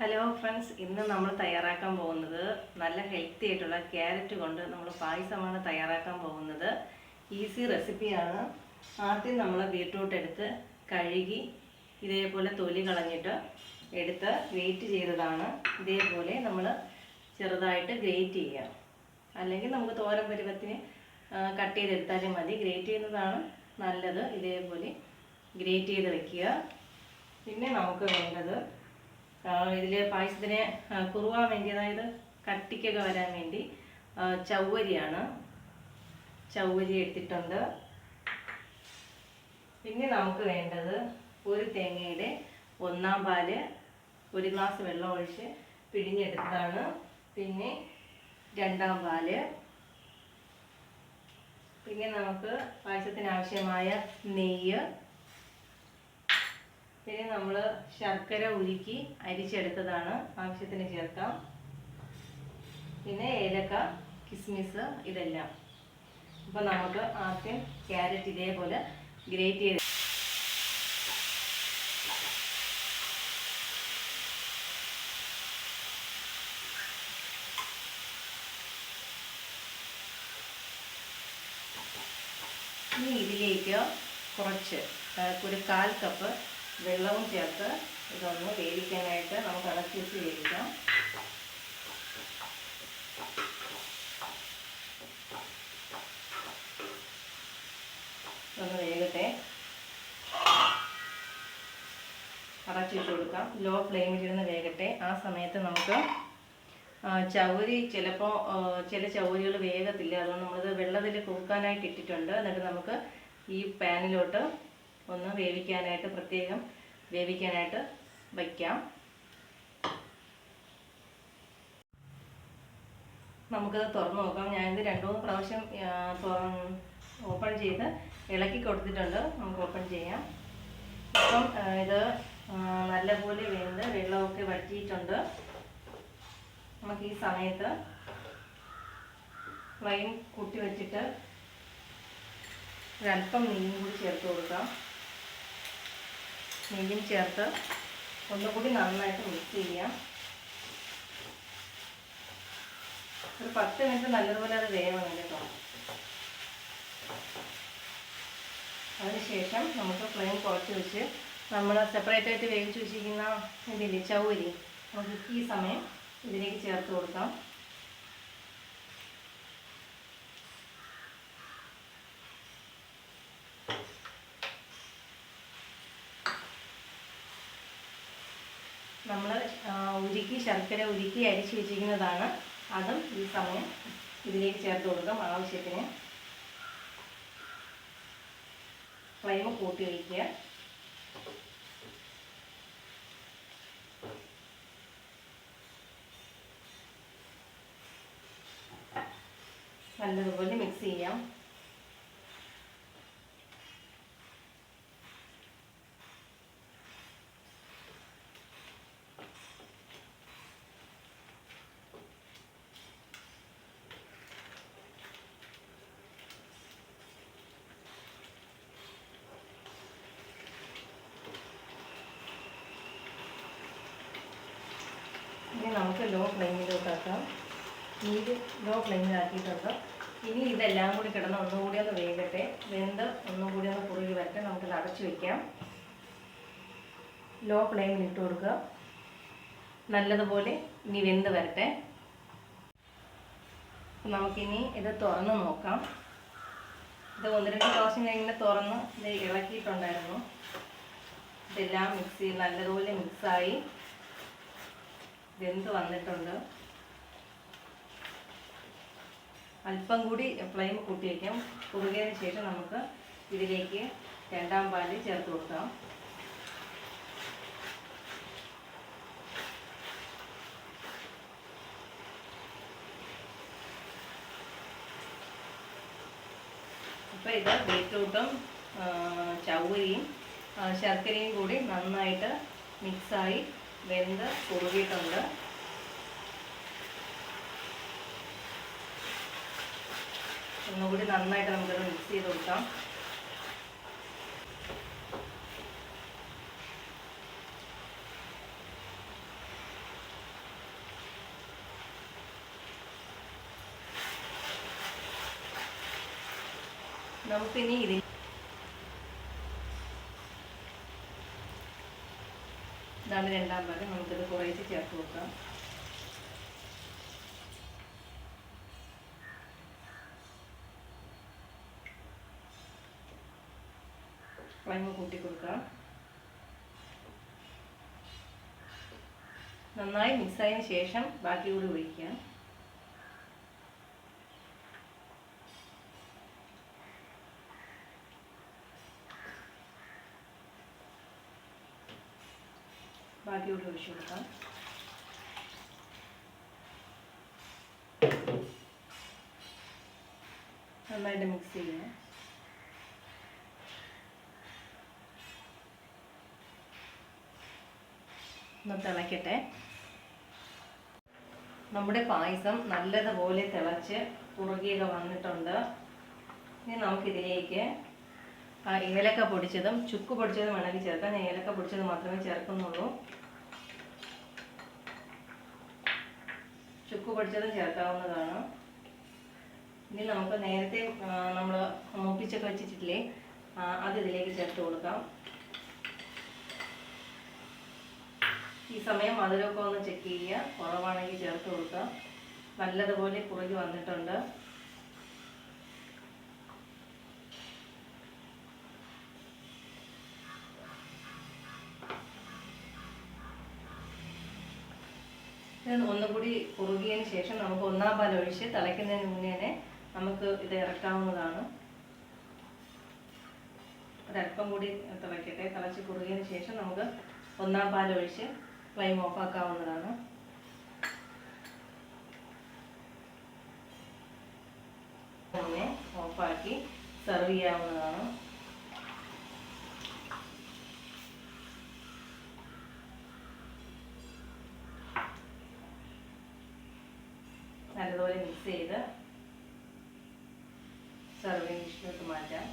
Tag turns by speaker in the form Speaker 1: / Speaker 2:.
Speaker 1: Hello friends ഇന്ന് നമ്മൾ തയ്യാറാക്കാൻ പോകുന്നത് നല്ല ഹെൽത്തി ആയിട്ടുള്ള ക്യാരറ്റ് കൊണ്ട് നമ്മൾ പായസമാണ് തയ്യാറാക്കാൻ പോകുന്നത്. ഈസി റെസിപ്പിയാണ് ആദ്യം നമ്മൾ ബീട്രൂട്ട് എടുത്ത് കഴുകി ഇതേപോലെ തൊലി കളഞ്ഞിട്ട് എടുത്ത് വെയിറ്റ് ചെയ്തതാണ്. ഇതേപോലെ നമ്മൾ ചെറുതായിട്ട് ഗ്രേറ്റ് ചെയ്യാം. അല്ലെങ്കിൽ നമുക്ക് തോരൻ പരുവത്തിന് കട്ട് ചെയ്തെടുത്താലും മതി. ഗ്രേറ്റ് ചെയ്യുന്നതാണ് നല്ലത്. ഇതേപോലെ ഗ്രേറ്റ് ചെയ്ത് വെക്കുക. പിന്നെ നമുക്ക് വേണ്ടത് ഇതിൽ പായസത്തിന് കുറുവാൻ വേണ്ടി അതായത് കട്ടിക്കൊക്കെ വരാൻ വേണ്ടി ചവ്വരിയാണ്. ചവ്വരി എടുത്തിട്ടുണ്ട്. പിന്നെ നമുക്ക് വേണ്ടത് ഒരു തേങ്ങയുടെ ഒന്നാം പാൽ ഒരു ഗ്ലാസ് വെള്ളം ഒഴിച്ച് പിഴിഞ്ഞെടുത്തതാണ്. പിന്നെ രണ്ടാം പാൽ. പിന്നെ നമുക്ക് പായസത്തിന് ആവശ്യമായ നെയ്യ് പിന്നെ നമ്മൾ ശർക്കര ഉരുക്കി അരിച്ചെടുത്തതാണ് ആവശ്യത്തിന് ചേർക്കാം. പിന്നെ ഏലക്ക കിസ്മിസ് ഇതെല്ലാം. അപ്പോൾ നമുക്ക് ആദ്യം ക്യാരറ്റ് ഇതേപോലെ ഗ്രേറ്റ് ചെയ്ത് ഇനി ഇതിലേക്ക് കുറച്ച് ഒരു കാൽ കപ്പ് വെള്ളവും ചേർത്ത് ഇതൊന്ന് വേവിക്കാനായിട്ട് നമുക്ക് അടച്ചു വേവിക്കാം. ഒന്ന് വേഗത്തെ അടച്ചിട്ട് കൊടുക്കാം. ലോ ഫ്ലെയിമിലിരുന്ന് വേഗട്ടെ ആ സമയത്ത് നമുക്ക് ചവരി ചിലപ്പോൾ ചില ചവരികൾ വേഗത്തില്ല അതുകൊണ്ട് നമ്മളിത് വെള്ളത്തിൽ കുറുക്കാനായിട്ട് ഇട്ടിട്ടുണ്ട്. എന്നിട്ട് നമുക്ക് ഈ പാനിലോട്ട് ഒന്ന് വേവിക്കാനായിട്ട് പ്രത്യേകം വേവിക്കാനായിട്ട് വയ്ക്കാം. നമുക്കത് തുറന്ന് നോക്കാം. ഞാനിത് രണ്ട് മൂന്ന് പ്രാവശ്യം ഓപ്പൺ ചെയ്ത് ഇളക്കി കൊടുത്തിട്ടുണ്ട്. നമുക്ക് ഓപ്പൺ ചെയ്യാം. ഇപ്പം ഇത് നല്ലപോലെ വെന്ത് വെള്ളമൊക്കെ വറ്റിയിട്ടുണ്ട്. നമുക്ക് ഈ സമയത്ത് ഫ്ലെയിം കൂട്ടി വെച്ചിട്ട് ഒരല്പം നെയ്യും കൂടി ചേർത്ത് കൊടുക്കാം. നെയ്യും ചേർത്ത് ഒന്നുകൂടി നന്നായിട്ട് മിക്സ് ചെയ്യാം. ഒരു പത്ത് മിനിറ്റ് നല്ലതുപോലെ അത് വേവണം കേട്ടോ അതിനുശേഷം നമുക്ക് ഫ്ലെയിം കുറച്ച് വെച്ച് നമ്മൾ സെപ്പറേറ്റ് ആയിട്ട് വേവിച്ച് വെച്ചിരിക്കുന്ന ഇതില്ലേ ചൗരി നമുക്ക് ഈ സമയം ഇതിലേക്ക് ചേർത്ത് കൊടുക്കാം. നമ്മൾ ഉരുക്കി ശർക്കര ഉരുക്കി അരിച്ചു വെച്ചിരിക്കുന്നതാണ്. അതും ഈ സമയം ഇതിലേക്ക് ചേർത്ത് കൊടുക്കാം ആവശ്യത്തിന്. ഫ്ലെയിം കൂട്ടി വയ്ക്കുക നല്ലതുപോലെ മിക്സ് ചെയ്യാം ഇനി നമുക്ക് ലോ ഫ്ലെയിമിലോട്ടാക്കാം ഇത് ലോ ഫ്ലെയിമിലാക്കിയിട്ടുണ്ട് ഇനി ഇതെല്ലാം കൂടി കിടന്ന് ഒന്നുകൂടി ഒന്ന് വേകട്ടെ വെന്ത് ഒന്നുകൂടി ഒന്ന് കുറുകി വരട്ടെ. നമുക്കിത് അടച്ചു വെക്കാം. ലോ ഫ്ലെയിമിൽ ഇട്ട് കൊടുക്കുക. നല്ലതുപോലെ ഇനി വെന്ത് വരട്ടെ. നമുക്കിനി ഇത് തുറന്ന് നോക്കാം. ഇത് ഒന്ന് രണ്ട് പ്രാവശ്യം കഴിഞ്ഞ് തുറന്ന് ഇത് ഇളക്കിയിട്ടുണ്ടായിരുന്നു. ഇതെല്ലാം മിക്സ് ചെയ്ത് നല്ലതുപോലെ മിക്സായി വെന്ത് വന്നിട്ടുണ്ട്. അല്പം കൂടി ഫ്ലെയിം കൂട്ടി വയ്ക്കാം കുറുകിയതിന് ശേഷം നമുക്ക് ഇതിലേക്ക് രണ്ടാം പാൽ ചേർത്ത് കൊടുക്കാം. അപ്പോൾ ഇത് ബീറ്റ്റൂട്ടും ചവ്വരിയും ശർക്കരയും കൂടി നന്നായിട്ട് മിക്സായി വെന്ത് കുറുകിയിട്ടുണ്ട്. ഒന്നുകൂടി നന്നായിട്ട് നമുക്കത് മിക്സ് ചെയ്ത് കൊടുക്കാം. നമുക്കിനി ഇതിൽ ഇതാണ് രണ്ടാം ഭാഗം നമുക്കിത് കുറേശ്ശെ ചേർത്ത് കൊടുക്കാം. ഫ്ലൈം കൂട്ടി കൊടുക്കാം. നന്നായി മിക്സായതിനു ശേഷം ബാക്കി കൂടി ഒഴിക്കാം. ബാക്കി കൂടി ഒഴിച്ചു കൊടുക്കാം. നന്നായിട്ട് മിക്സ് ചെയ്യണം. ഒന്ന് തിളയ്ക്കട്ടെ നമ്മുടെ പായസം നല്ലതുപോലെ തിളച്ച് കുറുകിയൊക്കെ വന്നിട്ടുണ്ട്. ഇനി നമുക്കിതിലേക്ക് ആ ഏലക്ക പൊടിച്ചതും ചുക്ക് പൊടിച്ചതും വേണമെങ്കിൽ ചേർക്കാം. ഞാൻ ഏലക്ക പൊടിച്ചത് മാത്രമേ ചേർക്കുന്നുള്ളൂ. ചുക്ക് പൊടിച്ചതും ചേർക്കാവുന്നതാണ്. ഇനി നമുക്ക് നേരത്തെ നമ്മൾ മൂപ്പിച്ചൊക്കെ വെച്ചിട്ടില്ലേ അത് ഇതിലേക്ക് ചേർത്ത് കൊടുക്കാം. ഈ സമയം മധുരമൊക്കെ ഒന്ന് ചെക്ക് ചെയ്യുക. കുറവാണെങ്കിൽ ചേർത്ത് കൊടുക്കാം. നല്ലതുപോലെ കുറുകി വന്നിട്ടുണ്ട്. ഇത് ഒന്നുകൂടി കുറുകിയതിന് ശേഷം നമുക്ക് ഒന്നാം പാൽ ഒഴിച്ച് തിളയ്ക്കുന്നതിന് മുന്നേ തന്നെ നമുക്ക് ഇത് ഇറക്കാവുന്നതാണ്. ഒരല്പം കൂടി തിളയ്ക്കട്ടെ. തിളച്ച് കുറുകിയതിന് ശേഷം നമുക്ക് ഒന്നാം പാൽ ഒഴിച്ച് ഫ്ലെയിം ഓഫാക്കാവുന്നതാണ്. ഓഫാക്കി സെർവ് ചെയ്യാവുന്നതാണ്. നല്ലതുപോലെ മിക്സ് ചെയ്ത് സെർവിങ് ഡിഷിലോട്ട് മാറ്റാം.